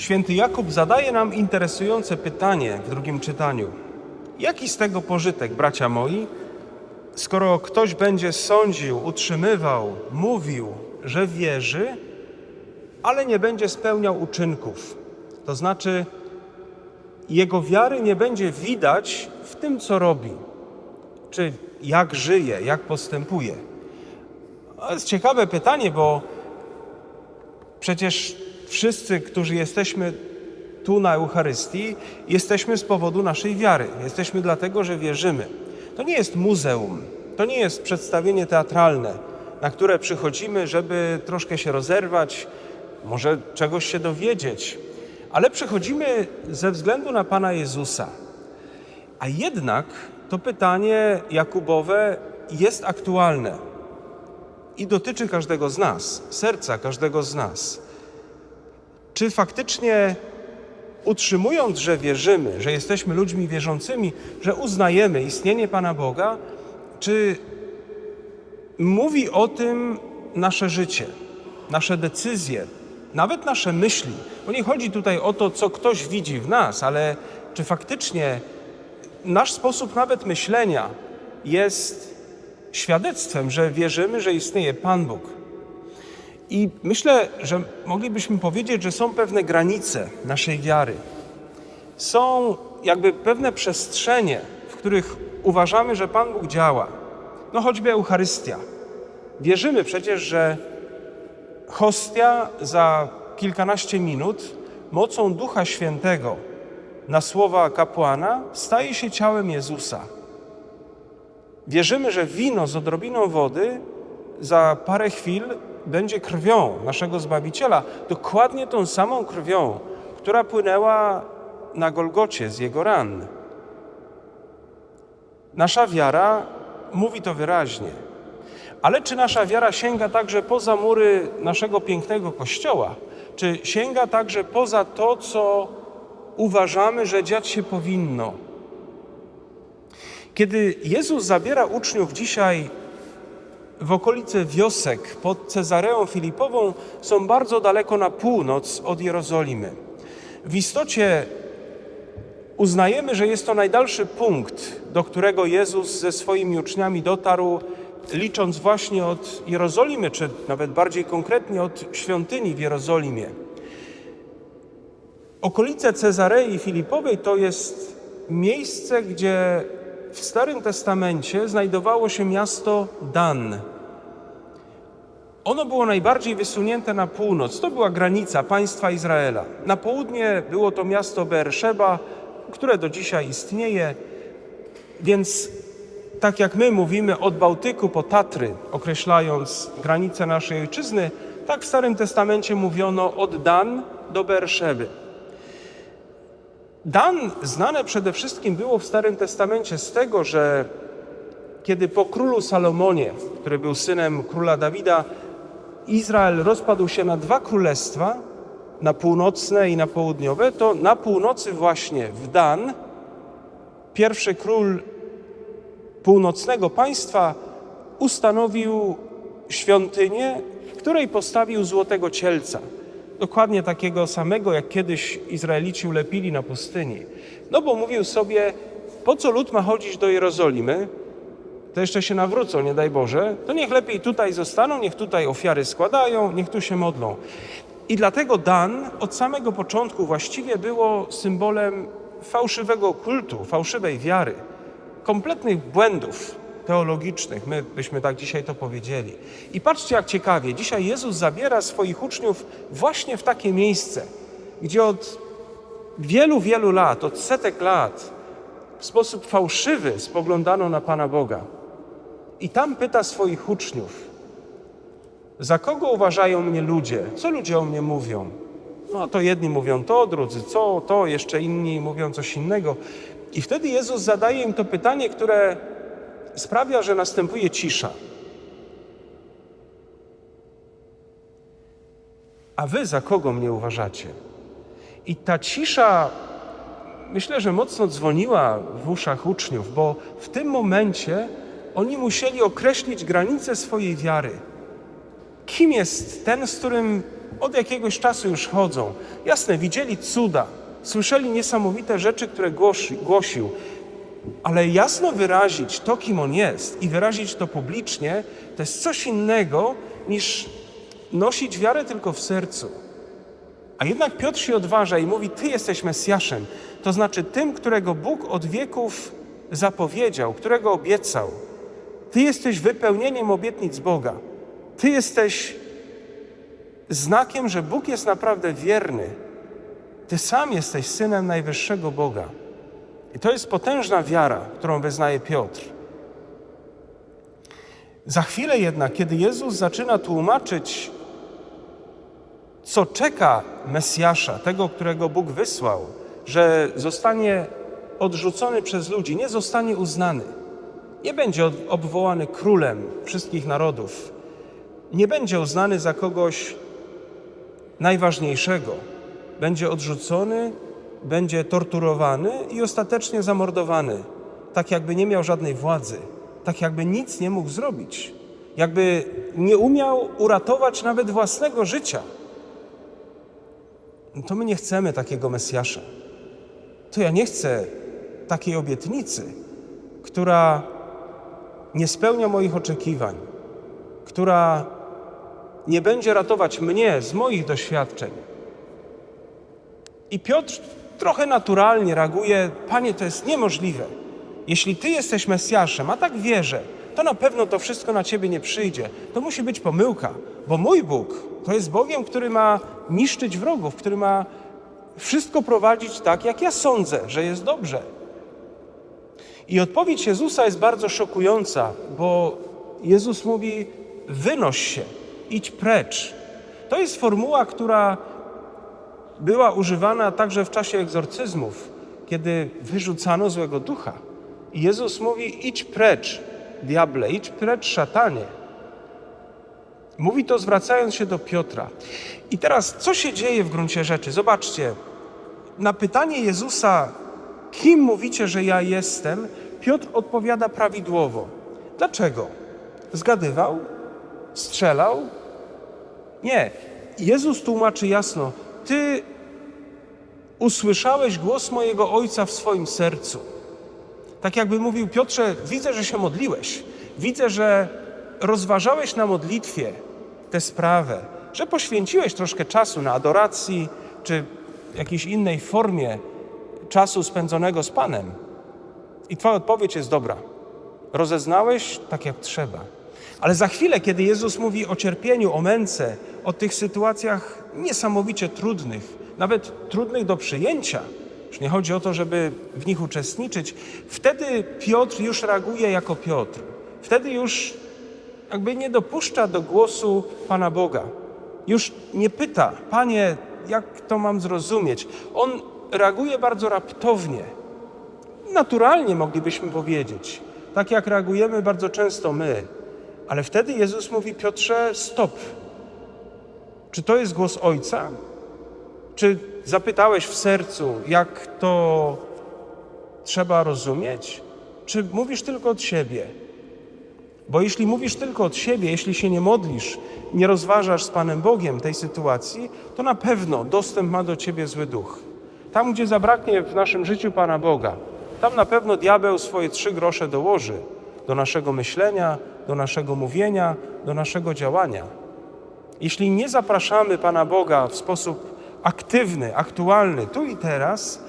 Święty Jakub zadaje nam interesujące pytanie w drugim czytaniu. Jaki z tego pożytek, bracia moi, skoro ktoś będzie sądził, utrzymywał, mówił, że wierzy, ale nie będzie spełniał uczynków? To znaczy, jego wiary nie będzie widać w tym, co robi, czy jak żyje, jak postępuje. To jest ciekawe pytanie, bo przecież wszyscy, którzy jesteśmy tu na Eucharystii, jesteśmy z powodu naszej wiary. Jesteśmy dlatego, że wierzymy. To nie jest muzeum, to nie jest przedstawienie teatralne, na które przychodzimy, żeby troszkę się rozerwać, może czegoś się dowiedzieć, ale przychodzimy ze względu na Pana Jezusa. A jednak to pytanie Jakubowe jest aktualne i dotyczy każdego z nas, serca każdego z nas. Czy faktycznie utrzymując, że wierzymy, że jesteśmy ludźmi wierzącymi, że uznajemy istnienie Pana Boga, czy mówi o tym nasze życie, nasze decyzje, nawet nasze myśli? Bo nie chodzi tutaj o to, co ktoś widzi w nas, ale czy faktycznie nasz sposób nawet myślenia jest świadectwem, że wierzymy, że istnieje Pan Bóg. I myślę, że moglibyśmy powiedzieć, że są pewne granice naszej wiary. Są jakby pewne przestrzenie, w których uważamy, że Pan Bóg działa. No choćby Eucharystia. Wierzymy przecież, że hostia za kilkanaście minut mocą Ducha Świętego na słowa kapłana staje się ciałem Jezusa. Wierzymy, że wino z odrobiną wody za parę chwil będzie krwią naszego Zbawiciela, dokładnie tą samą krwią, która płynęła na Golgocie z jego ran. Nasza wiara mówi to wyraźnie. Ale czy nasza wiara sięga także poza mury naszego pięknego kościoła? Czy sięga także poza to, co uważamy, że dziać się powinno? Kiedy Jezus zabiera uczniów dzisiaj w okolice wiosek pod Cezareą Filipową, są bardzo daleko na północ od Jerozolimy. W istocie uznajemy, że jest to najdalszy punkt, do którego Jezus ze swoimi uczniami dotarł, licząc właśnie od Jerozolimy, czy nawet bardziej konkretnie od świątyni w Jerozolimie. Okolice Cezarei Filipowej to jest miejsce, gdzie w Starym Testamencie znajdowało się miasto Dan. Ono było najbardziej wysunięte na północ, to była granica państwa Izraela. Na południe było to miasto Beersheba, które do dzisiaj istnieje, więc tak jak my mówimy od Bałtyku po Tatry, określając granice naszej ojczyzny, tak w Starym Testamencie mówiono od Dan do Beerszeby. Dan znane przede wszystkim było w Starym Testamencie z tego, że kiedy po królu Salomonie, który był synem króla Dawida, Izrael rozpadł się na dwa królestwa, na północne i na południowe, to na północy właśnie w Dan pierwszy król północnego państwa ustanowił świątynię, w której postawił złotego cielca. Dokładnie takiego samego, jak kiedyś Izraelici ulepili na pustyni. No bo mówił sobie, po co lud ma chodzić do Jerozolimy, to jeszcze się nawrócą, nie daj Boże, to niech lepiej tutaj zostaną, niech tutaj ofiary składają, niech tu się modlą. I dlatego Dan od samego początku właściwie było symbolem fałszywego kultu, fałszywej wiary, kompletnych błędów teologicznych, my byśmy tak dzisiaj to powiedzieli. I patrzcie jak ciekawie, dzisiaj Jezus zabiera swoich uczniów właśnie w takie miejsce, gdzie od wielu, wielu lat, od setek lat w sposób fałszywy spoglądano na Pana Boga. I tam pyta swoich uczniów, za kogo uważają mnie ludzie? Co ludzie o mnie mówią? No to jedni mówią to, drudzy co, to, jeszcze inni mówią coś innego. I wtedy Jezus zadaje im to pytanie, które sprawia, że następuje cisza. A wy za kogo mnie uważacie? I ta cisza, myślę, że mocno dzwoniła w uszach uczniów, bo w tym momencie oni musieli określić granice swojej wiary. Kim jest ten, z którym od jakiegoś czasu już chodzą. Jasne, widzieli cuda, słyszeli niesamowite rzeczy, które głosi, głosił, ale jasno wyrazić to, kim on jest i wyrazić to publicznie, to jest coś innego niż nosić wiarę tylko w sercu. A jednak Piotr się odważa i mówi: Ty jesteś Mesjaszem, to znaczy tym, którego Bóg od wieków zapowiedział, którego obiecał. Ty jesteś wypełnieniem obietnic Boga. Ty jesteś znakiem, że Bóg jest naprawdę wierny. Ty sam jesteś synem najwyższego Boga. I to jest potężna wiara, którą wyznaje Piotr. Za chwilę jednak, kiedy Jezus zaczyna tłumaczyć, co czeka Mesjasza, tego, którego Bóg wysłał, że zostanie odrzucony przez ludzi, nie zostanie uznany, nie będzie obwołany królem wszystkich narodów, nie będzie uznany za kogoś najważniejszego, będzie odrzucony, będzie torturowany i ostatecznie zamordowany, tak jakby nie miał żadnej władzy, tak jakby nic nie mógł zrobić, jakby nie umiał uratować nawet własnego życia. No to my nie chcemy takiego Mesjasza. To ja nie chcę takiej obietnicy, która nie spełnia moich oczekiwań, która nie będzie ratować mnie z moich doświadczeń. I Piotr trochę naturalnie reaguje: Panie, to jest niemożliwe. Jeśli Ty jesteś Mesjaszem, a tak wierzę, to na pewno to wszystko na Ciebie nie przyjdzie. To musi być pomyłka, bo mój Bóg to jest Bogiem, który ma niszczyć wrogów, który ma wszystko prowadzić tak, jak ja sądzę, że jest dobrze. I odpowiedź Jezusa jest bardzo szokująca, bo Jezus mówi: wynoś się, idź precz. To jest formuła, która była używana także w czasie egzorcyzmów, kiedy wyrzucano złego ducha. I Jezus mówi: idź precz, diable, idź precz, szatanie. Mówi to zwracając się do Piotra. I teraz, co się dzieje w gruncie rzeczy? Zobaczcie, na pytanie Jezusa, kim mówicie, że ja jestem, Piotr odpowiada prawidłowo. Dlaczego? Zgadywał? Strzelał? Nie. Jezus tłumaczy jasno: Ty usłyszałeś głos mojego ojca w swoim sercu. Tak jakby mówił Piotrze, widzę, że się modliłeś. Widzę, że rozważałeś na modlitwie tę sprawę, że poświęciłeś troszkę czasu na adoracji czy jakiejś innej formie czasu spędzonego z Panem. I Twoja odpowiedź jest dobra. Rozeznałeś tak jak trzeba. Ale za chwilę, kiedy Jezus mówi o cierpieniu, o męce, o tych sytuacjach niesamowicie trudnych, nawet trudnych do przyjęcia, już nie chodzi o to, żeby w nich uczestniczyć, wtedy Piotr już reaguje jako Piotr. Wtedy już jakby nie dopuszcza do głosu Pana Boga. Już nie pyta, Panie, jak to mam zrozumieć? On reaguje bardzo raptownie. Naturalnie moglibyśmy powiedzieć, tak jak reagujemy bardzo często my. Ale wtedy Jezus mówi, Piotrze, stop. Czy to jest głos Ojca? Czy zapytałeś w sercu, jak to trzeba rozumieć? Czy mówisz tylko od siebie? Bo jeśli mówisz tylko od siebie, jeśli się nie modlisz, nie rozważasz z Panem Bogiem tej sytuacji, to na pewno dostęp ma do ciebie zły duch. Tam, gdzie zabraknie w naszym życiu Pana Boga, tam na pewno diabeł swoje trzy grosze dołoży do naszego myślenia, do naszego mówienia, do naszego działania. Jeśli nie zapraszamy Pana Boga w sposób aktywny, aktualny, tu i teraz,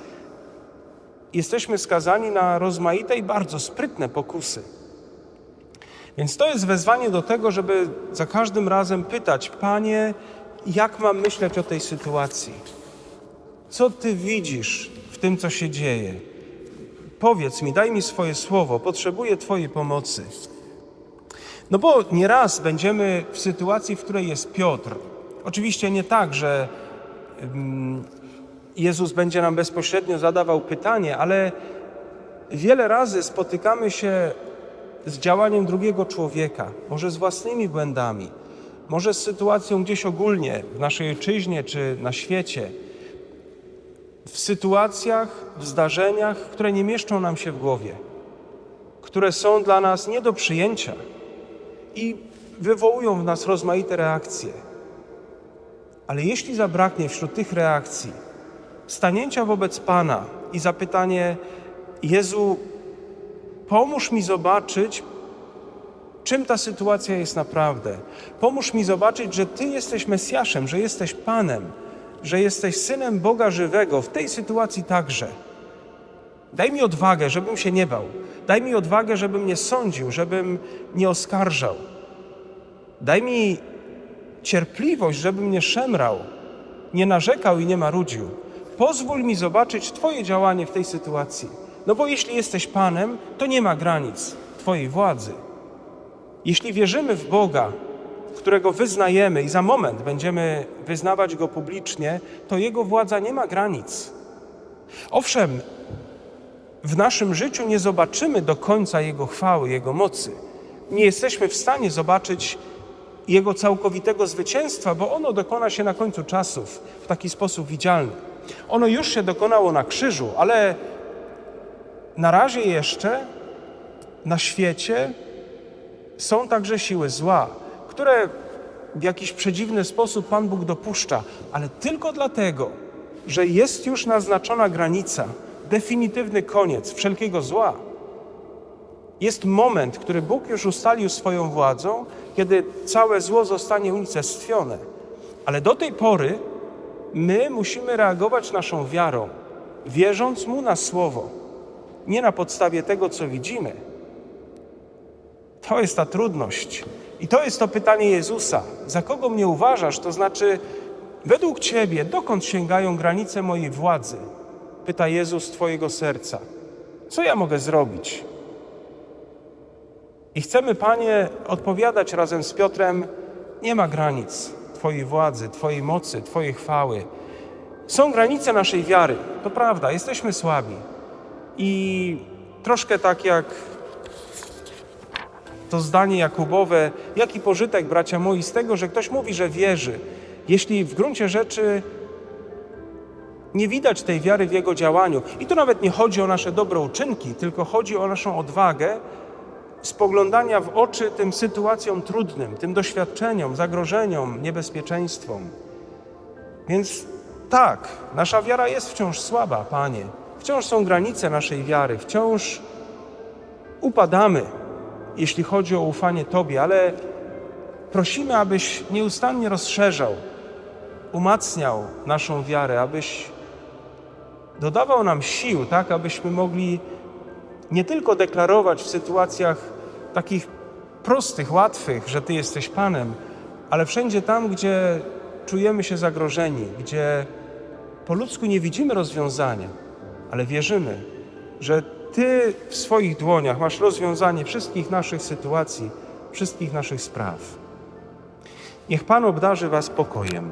jesteśmy skazani na rozmaite i bardzo sprytne pokusy. Więc to jest wezwanie do tego, żeby za każdym razem pytać: Panie, jak mam myśleć o tej sytuacji? Co Ty widzisz w tym, co się dzieje? Powiedz mi, daj mi swoje słowo, potrzebuję Twojej pomocy. No bo nieraz będziemy w sytuacji, w której jest Piotr. Oczywiście nie tak, że mm, Jezus będzie nam bezpośrednio zadawał pytanie, ale wiele razy spotykamy się z działaniem drugiego człowieka, może z własnymi błędami, może z sytuacją gdzieś ogólnie w naszej ojczyźnie czy na świecie, w sytuacjach, w zdarzeniach, które nie mieszczą nam się w głowie, które są dla nas nie do przyjęcia i wywołują w nas rozmaite reakcje. Ale jeśli zabraknie wśród tych reakcji stanięcia wobec Pana i zapytanie: Jezu, pomóż mi zobaczyć, czym ta sytuacja jest naprawdę. Pomóż mi zobaczyć, że Ty jesteś Mesjaszem, że jesteś Panem, że jesteś synem Boga żywego, w tej sytuacji także. Daj mi odwagę, żebym się nie bał. Daj mi odwagę, żebym nie sądził, żebym nie oskarżał. Daj mi cierpliwość, żebym nie szemrał, nie narzekał i nie marudził. Pozwól mi zobaczyć Twoje działanie w tej sytuacji. No bo jeśli jesteś Panem, to nie ma granic Twojej władzy. Jeśli wierzymy w Boga, którego wyznajemy i za moment będziemy wyznawać Go publicznie, to Jego władza nie ma granic. Owszem, w naszym życiu nie zobaczymy do końca Jego chwały, Jego mocy. Nie jesteśmy w stanie zobaczyć Jego całkowitego zwycięstwa, bo ono dokona się na końcu czasów w taki sposób widzialny. Ono już się dokonało na krzyżu, ale na razie jeszcze na świecie są także siły zła, które w jakiś przedziwny sposób Pan Bóg dopuszcza, ale tylko dlatego, że jest już naznaczona granica, definitywny koniec wszelkiego zła. Jest moment, który Bóg już ustalił swoją władzą, kiedy całe zło zostanie unicestwione. Ale do tej pory my musimy reagować naszą wiarą, wierząc Mu na słowo, nie na podstawie tego, co widzimy. To jest ta trudność. I to jest to pytanie Jezusa. Za kogo mnie uważasz? To znaczy, według Ciebie, dokąd sięgają granice mojej władzy? Pyta Jezus Twojego serca. Co ja mogę zrobić? I chcemy, Panie, odpowiadać razem z Piotrem: Nie ma granic Twojej władzy, Twojej mocy, Twojej chwały. Są granice naszej wiary. To prawda, jesteśmy słabi. I troszkę tak jak to zdanie Jakubowe, jaki pożytek, bracia moi, z tego, że ktoś mówi, że wierzy, jeśli w gruncie rzeczy nie widać tej wiary w jego działaniu. I tu nawet nie chodzi o nasze dobre uczynki, tylko chodzi o naszą odwagę spoglądania w oczy tym sytuacjom trudnym, tym doświadczeniom, zagrożeniom, niebezpieczeństwom. Więc tak, nasza wiara jest wciąż słaba, Panie. Wciąż są granice naszej wiary, wciąż upadamy, jeśli chodzi o ufanie Tobie, ale prosimy, abyś nieustannie rozszerzał, umacniał naszą wiarę, abyś dodawał nam sił, tak, abyśmy mogli nie tylko deklarować w sytuacjach takich prostych, łatwych, że Ty jesteś Panem, ale wszędzie tam, gdzie czujemy się zagrożeni, gdzie po ludzku nie widzimy rozwiązania, ale wierzymy, że Ty w swoich dłoniach masz rozwiązanie wszystkich naszych sytuacji, wszystkich naszych spraw. Niech Pan obdarzy Was pokojem.